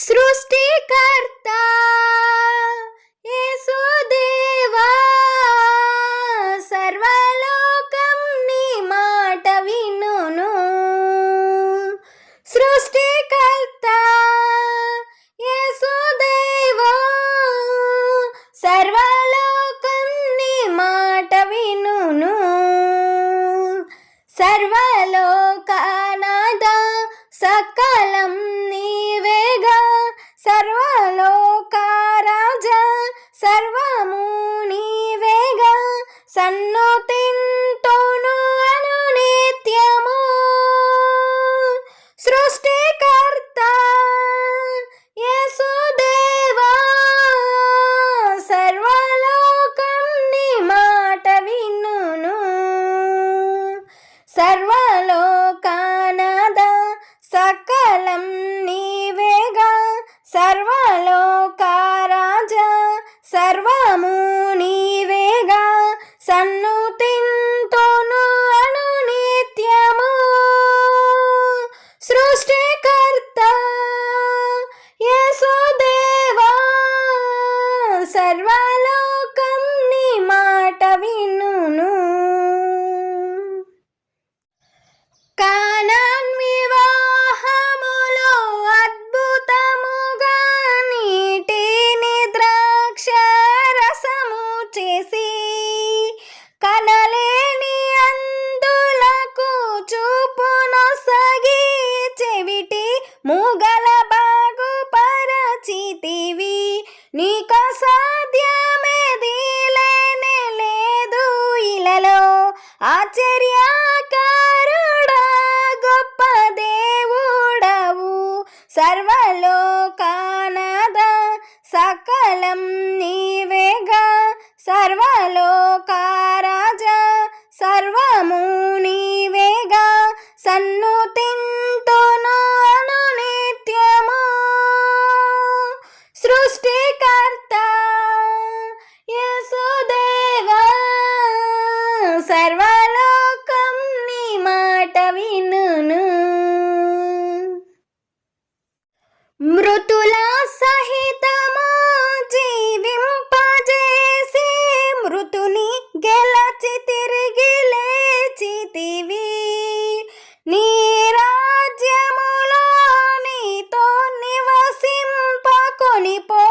సృష్టికర్త యేసుదేవా సర్వలోకం నీ మాట వినును. సృష్టికర్త యేసుదేవా సర్వలోకం నీ మాట వినును. సర్వలోకానాద సకలం సన్నుతింతోను అను సన్నుతింతోను ఆశ్చర్యకారుడా గొప్ప దేవుడవు సర్వలోకానద సకలం నీవేగా సర్వలోకారా సర్వలోకం నీ మాట వినును. మృతుల సహితము జీవింపజేసి మృతుని గెలచి తిరిగి లేచితివి నీ రాజ్యములో నీతో నివసింపకొని పోవ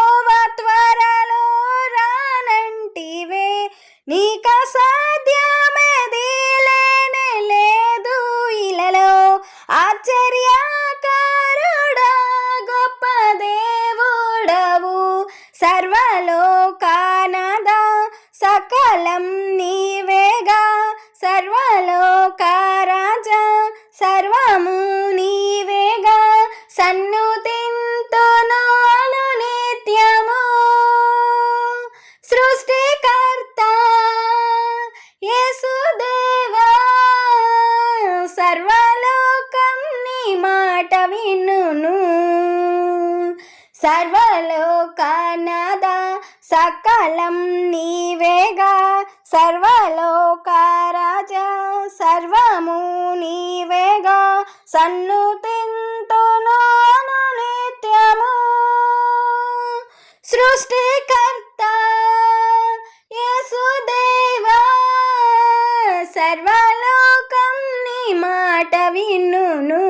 యేసుదేవా సర్వలోకం నీ మాట వినును. సర్వలోకానాద సకలం నీవేగా సర్వలోకారాజ సర్వము నీవేగా. సన్నుతింతును అను నిత్యము. సృష్టిక సర్వలోకం నీ మాట వినును.